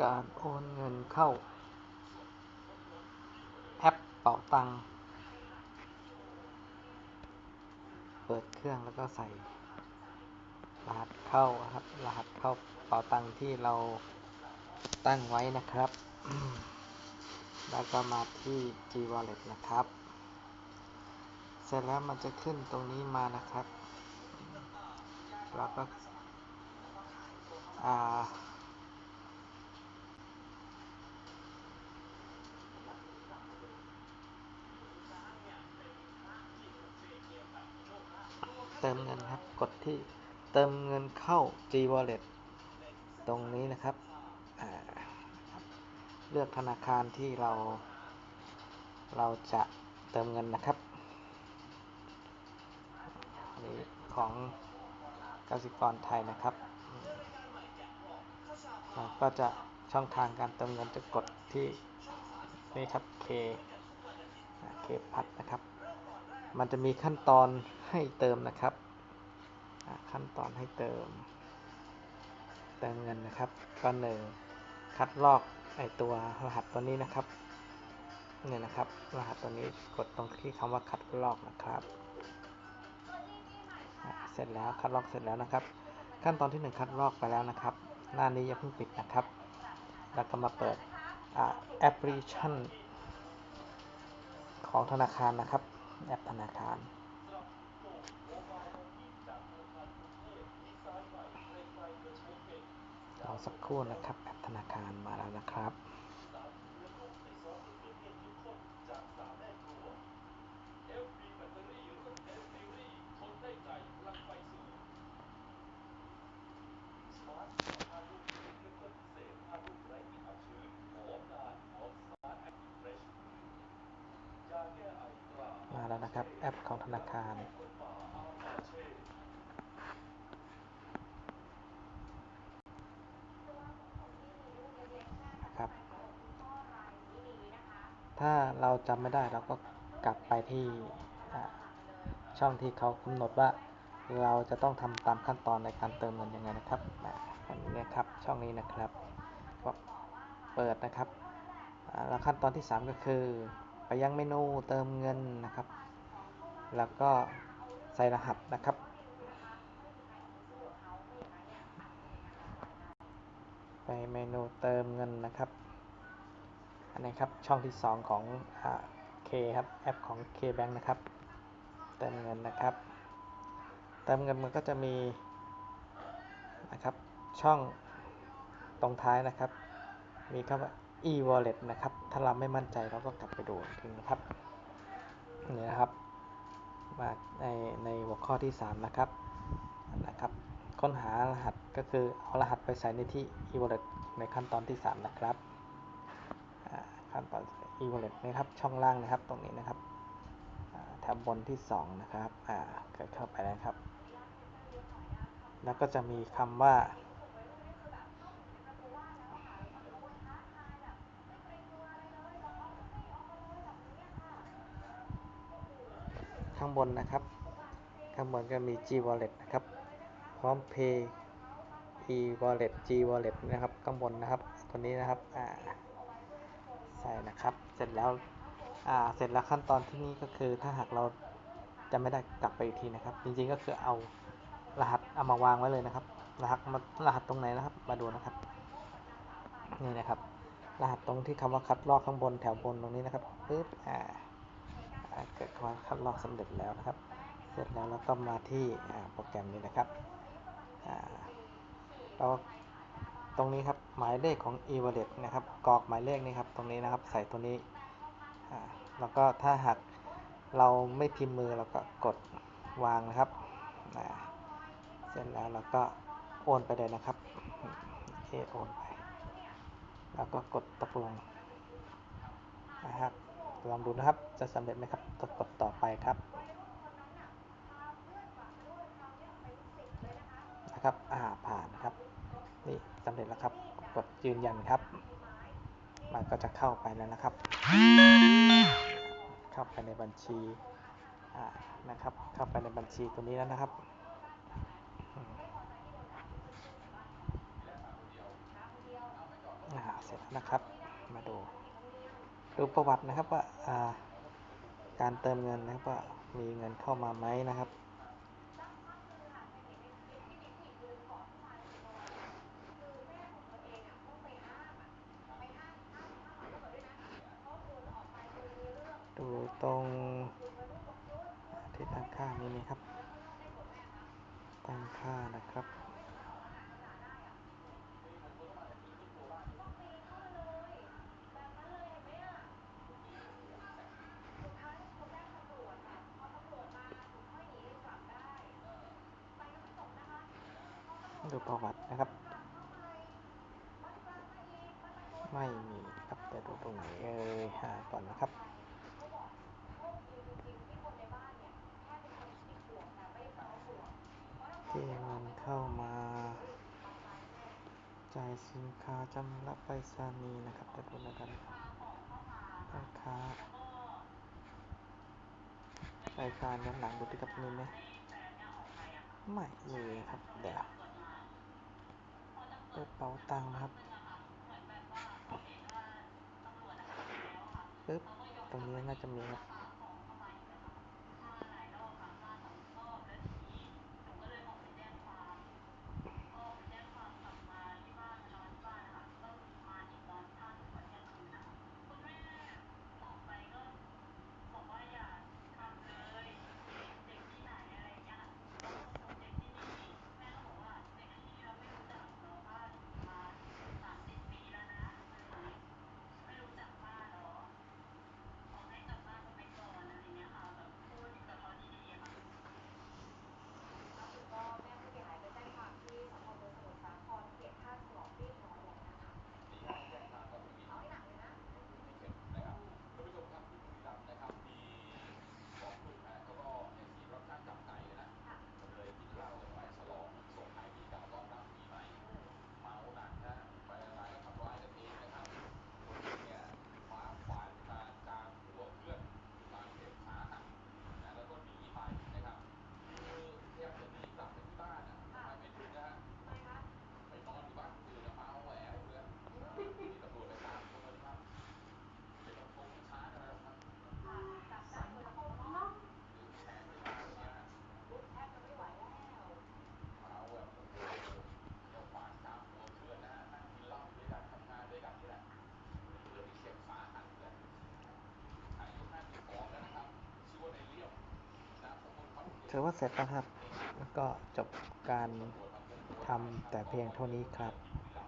การโอนเงินเข้า แอปเป๋าตังค์เปิดเครื่องแล้วก็ใส่ รหัสเข้าครับ รหัสเข้าเป๋าตังค์ที่เราตั้งไว้นะครับ แล้วก็มาที่ G Wallet นะครับ เสร็จแล้วมันจะขึ้นตรงนี้มานะครับ เราก็อ่า เติมเงินครับ กดที่เติมเงินเข้า G Wallet ตรงนี้นะครับ เลือกธนาคารที่เรา เราจะเติมเงินนะครับนี้ของกสิกรไทยนะครับก็จะช่องทางการเติมเงินจะกดที่นี่ครับ K K พัดนะครับ มันจะมีขั้นตอน ให้เติมนะครับ ขั้นตอนให้เติม เติมเงินนะครับก็หนึ่งคัดลอกไอตัวรหัสตัวนี้นะครับเนี่ยนะครับ รหัสตัวนี้กดตรงที่คำว่าคัดลอกนะครับเสร็จแล้วคัดลอกเสร็จแล้วนะครับ ขั้นตอนที่ 1 คัดลอกไปแล้วนะครับ หน้านี้อย่าเพิ่งปิดนะครับ แล้วก็มาเปิดแอปพลิเคชันของธนาคารนะครับ แอปธนาคารรอ สักครู่นะครับแอปธนาคารมาแล้วนะครับมาแล้วนะครับ แอปของธนาคารนะครับ ถ้าเราจำไม่ได้เราก็กลับไปที่ช่องที่เขากำหนดว่าเราจะต้องทำตามขั้นตอนในการเติมเงินยังไงนะครับอันนี้นะครับช่องนี้นะครับก็เปิดนะครับแล้วขั้นตอนที่ 3 ก็คือ ไปยังเมนูเติมเงินนะครับ แล้วก็ใส่รหัสนะครับไปเมนูเติมเงินนะครับ นนี้ครับช่องที่ 2 ของเคครับแอปของ KBank นะครับเติมเงินนะครับเติมเงินมันก็จะมีนะครับช่องตรงท้ายนะครับ มีคำว่า e-wallet นะครับ ถ้าเราไม่มั่นใจเราก็กลับไปดูทีนะครับนี่นะครับมาในในหัวข้อที่ 3 นะครับนะครับค้นหารหัสก็คือเอารหัสไปใส่ในที่ e-wallet ในขั้นตอนที่ 3 นะครับ ขั้นตอน e-wallet นะครับ ช่องล่างนะครับ ตรงนี้นะครับแถบบนที่ 2 นะครับเกิดเข้าไปแล้วครับ แล้วก็จะมีคำว่า ข้างบนนะครับ ข้างบนก็มี G Wallet นะครับ พร้อม Pay e Wallet G Wallet นะครับ ข้างบนนะครับ ตัวนี้นะครับ อ่า ใส่นะครับ เสร็จแล้วเสร็จแล้วขั้นตอนที่นี้ก็คือถ้าหากเราจะไม่ได้กลับไปอีกทีนะครับ จริงๆก็คือเอารหัสเอามาวางไว้เลยนะครับ รหัสมารหัสตรงไหนนะครับ มาดูนะครับนี่นะครับ รหัสตรงที่คำว่าคัดลอกข้างบนแถวบนตรงนี้นะครับปึ๊บอ่าเกิดความคัดลอกสำเร็จแล้วนะครับ เสร็จแล้วเราก็มาที่โปรแกรมนี้นะครับเรา รงนี้ครับหมายเลขของ e-wallet นะครับกรอกหมายเลขนี่ครับตรงนี้นะครับใส่ตัวนี้แล้วก็ถ้าหากเราไม่พิมพ์มือเราก็กดวางนะครับเสร็จแล้วเราก็โอนไปเลยนะครับเอโอนไปแล้วก็กดตกลงนะครับลองดูนะครับจะสำเร็จไหมครับกดต่อไปครับนะครับอ่าผ่านครับนี่ สำเร็จแล้วครับ กดยืนยันครับ มันก็จะเข้าไปแล้วนะครับ เข้าไปในบัญชีนะครับ เข้าไปในบัญชีตัวนี้แล้วนะครับเสร็จแล้วนะครับ มาดูดูประวัตินะครับว่าการเติมเงินนะครับว่ามีเงินเข้ามาไหมนะครับ ดูตรงที่ตั้งค่านี้ไหมครับ ตั้งค่านะครับ ดูประวัตินะครับ ไม่มีครับ แต่ดูตรงไหนเอ่ยหาก่อนนะครับที่ เข้ามา จ่ายสินค้าจำรับไปรษณีย์นะครับแต่ดูนะครับราคารายการย้อนหลังดูที่กับนี้ไหมไม่มีครับเดี๋ยวเปิดเป๋าตังค์นะครับปึ๊บตรงนี้น่าจะมีครับ ถือว่าเสร็จแล้วครับ แล้วก็จบการทำแต่เพียงเท่านี้ครับ